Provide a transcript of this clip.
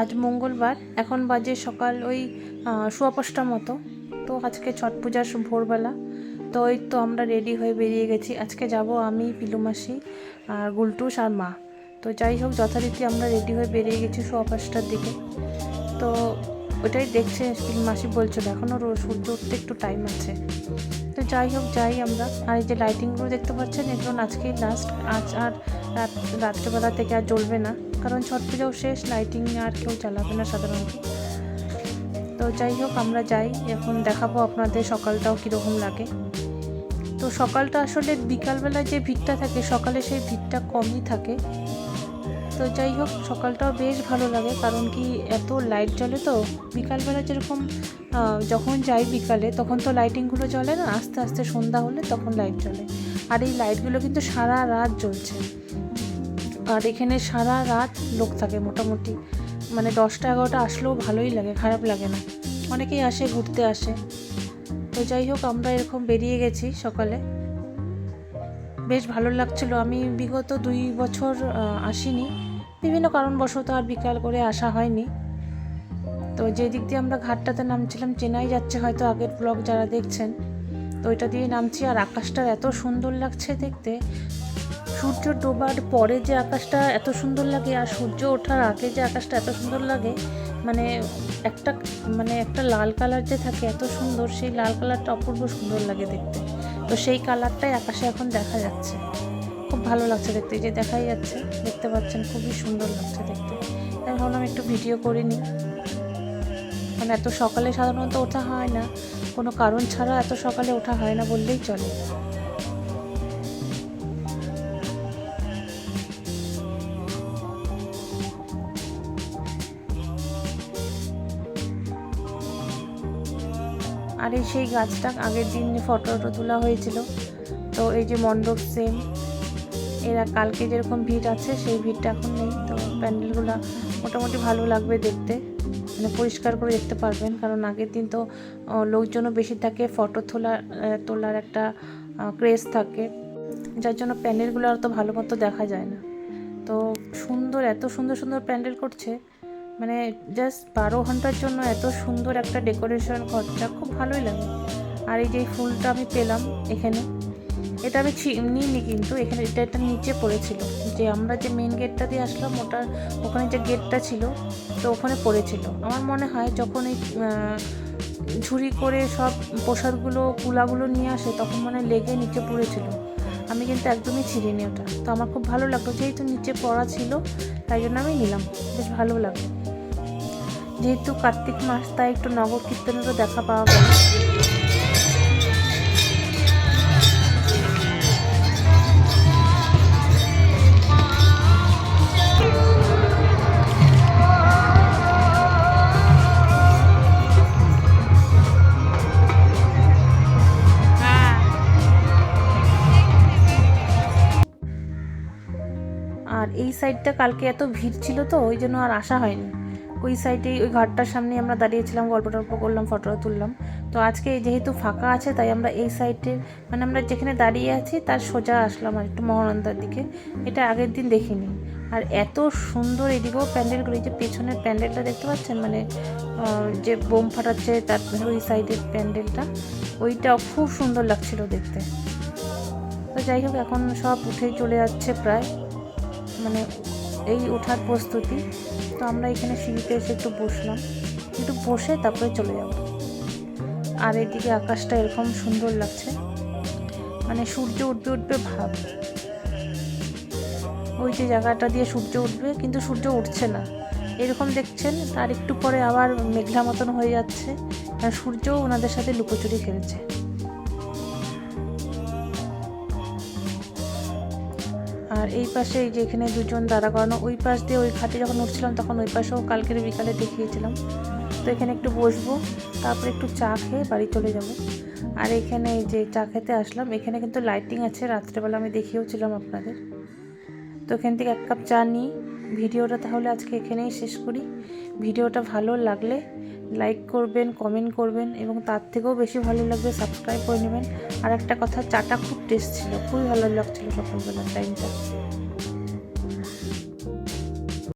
আজ মঙ্গলবার, এখন বাজে সকাল ওই সোয়া মতো। তো আজকে ছট পূজার ভোরবেলা। তো ওই তো আমরা রেডি হয়ে বেরিয়ে গেছি। আজকে যাব আমি পিলুমাসি আর গুলটুস আর মা। তো যাই হোক, যথারীতি আমরা রেডি হয়ে বেরিয়ে গেছি সোয়া পাঁচটার দিকে। তো ওটাই দেখছে পিলুমাসি বলছিল এখনও সূর্য উঠতে একটু টাইম আছে। তো যাই হোক, যাই আমরা। আর এই যে লাইটিংগুলো দেখতে পাচ্ছেন, এগুলো আজকেই লাস্ট আজ আর রাত রাত্রেবেলা থেকে আর জ্বলবে না। কারণ ছট পুজোও শেষ লাইটিং আর কেউ চালাবে না সাধারণত। তো যাই হোক, আমরা যাই। এখন দেখাবো আপনাদের সকালটাও কীরকম লাগে। তো সকালটা আসলে বিকালবেলায় যে ভিড়টা থাকে, সকালে সেই ভিড়টা কমই থাকে। তো যাই হোক, সকালটাও বেশ ভালো লাগে। কারণ কি, এত লাইট জ্বলে তো, বিকালবেলা যেরকম যখন যাই বিকালে, তখন তো লাইটিংগুলো জ্বলে না? আস্তে আস্তে সন্ধ্যা হলে তখন লাইট জ্বলে। আর এই লাইটগুলো কিন্তু সারা রাত জ্বলছে। আর এখানে সারা রাত লোক থাকে মোটামুটি। মানে দশটা এগারোটা আসলেও ভালোই লাগে, খারাপ লাগে না। অনেকেই আসে, ঘুরতে আসে। তো যাই হোক, আমরা এরকম বেরিয়ে গেছি সকালে। বেশ ভালো লাগছিল। আমি বিগত দুই বছর আসিনি। বিভিন্ন কারণবশত আর বিকাল করে আসা হয়নি। তো যে দিক দিয়ে আমরা ঘাটটাতে নামছিলাম, চেনাই যাচ্ছে হয়তো আগের ব্লগ যারা দেখছেন। তো ওইটা দিয়ে নামছি আর আকাশটা এত সুন্দর লাগছে দেখতে। সূর্য ডোবার পরে যে আকাশটা এত সুন্দর লাগে আর সূর্য ওঠার আগে যে আকাশটা এত সুন্দর লাগে মানে একটা মানে একটা লাল কালার যে থাকে এত সুন্দর, সেই লাল কালারটা অপূর্ব সুন্দর লাগে দেখতে। তো সেই কালারটাই আকাশে এখন দেখা যাচ্ছে। খুব ভালো লাগছে দেখতে। যে দেখাই যাচ্ছে, দেখতে পাচ্ছেন খুবই সুন্দর লাগছে দেখতে। তাই ভাবলাম একটু ভিডিও করে নিই। মানে এত সকালে সাধারণত ওঠা হয় না, কোনো কারণ ছাড়া এত সকালে ওঠা হয় না বললেই চলে। আর এই সেই গাছটা আগের দিন ফটো টটো তোলা হয়েছিল, তো এই যে মণ্ডপ সেম এরা কালকে যেরকম ভিড় আছে সেই ভিড়টা এখন নেই, তো প্যান্ডেলগুলো মোটামুটি ভালো লাগবে দেখতে মানে পরিষ্কার করে দেখতে পারবেন, কারণ আগের দিন তো লোকজনও বেশি থাকে, ফটো তোলা তোলার একটা ক্রেজ থাকে, যার জন্য প্যান্ডেলগুলো আর তো ভালো মতো দেখা যায় না। তো সুন্দর, এত সুন্দর সুন্দর প্যান্ডেল করছে মানে জাস্ট বারো ঘণ্টার জন্য এত সুন্দর একটা ডেকোরেশন খরচা খুব ভালোই লাগে। আর এই যে ফুলটা আমি পেলাম এখানে, এটা আমি নিইনি কিন্তু, এখানে এটা একটা নিচে পড়েছিল। যে আমরা যে মেন গেটটা দিয়ে আসলাম ওটার ওখানে যে গেটটা ছিল, তো ওখানে পড়েছিল। আমার মনে হয় যখন এই ঝুড়ি করে সব প্রসাদগুলো, কুলাগুলো নিয়ে আসে, তখন মানে লেগে নিচে পড়েছিল। আমি কিন্তু একদমই ছিঁড়িনি ওটা। তো আমার খুব ভালো লাগল, যেহেতু নিচে পড়া ছিল, তাই জন্য আমি নিলাম। বেশ ভালো লাগল। যেহেতু কার্তিক মাস, তাই একটু নগর কীর্তনেরও দেখা পাওয়া গেল আর এই সাইডটা কালকে এত ভিড় ছিল তো, ওই জন্য আর আসা হয়নি। ওই সাইডে ওই ঘাটটার সামনে আমরা দাঁড়িয়েছিলাম গল্প টল্প করলাম ফটো তুললাম। তো আজকে যেহেতু ফাঁকা আছে, তাই আমরা এই সাইডে মানে আমরা যেখানে দাঁড়িয়ে আছি, তার সোজা আসলাম আর একটু মহানন্দার দিকে। এটা আগের দিন দেখিনি। আর এত সুন্দর এদিকেও প্যান্ডেলগুলো যে পেছনের প্যান্ডেলটা দেখতে পাচ্ছেন? মানে যে বোম ফাটাচ্ছে, তার ওই সাইডের প্যান্ডেলটা ওইটাও খুব সুন্দর লাগছিল দেখতে। তো যাই হোক, এখন সব উঠেই চলে যাচ্ছে প্রায়। মানে এই ওঠার প্রস্তুতি। তো আমরা এখানে সিঁড়িতে এসে একটু বসলাম। একটু বসে তারপরে চলে যাব। আর এদিকে আকাশটা এরকম সুন্দর লাগছে। মানে সূর্য উঠবে উঠবে ভাব। ওই যে জায়গাটা দিয়ে সূর্য উঠবে, কিন্তু সূর্য উঠছে না। এরকম দেখছেন, তার একটু পরে আবার মেঘলা মতন হয়ে যাচ্ছে। আর সূর্য ওনাদের সাথে লুকোচুরি খেলছে। আর এই পাশে এই যে এখানে দুজন দাঁড়া করানো, ওই পাশ দিয়ে ওই ঘাটে যখন উঠছিলাম তখন ওই পাশেও কালকের বিকালে দেখিয়েছিলাম। তো এখানে একটু বসবো, তারপরে একটু চা খেয়ে বাড়ি চলে যাব। আর এখানে এই যে চা খেতে আসলাম, এখানে কিন্তু লাইটিং আছে, রাত্রেবেলা আমি দেখিয়েওছিলাম আপনাদের। তো এখান থেকে এক কাপ চা নিই, ভিডিওটা তাহলে আজকে এখানেই শেষ করি। ভিডিওটা ভালো লাগলে লাইক করবেন কমেন্ট করবেন এবং তার থেকেও বেশি ভালো লাগবে সাবস্ক্রাইব করে নেবেন। আর একটা কথা, চাটা খুব টেস্ট ছিল, খুবই ভালো লাগছিল সকালবেলার টাইমটা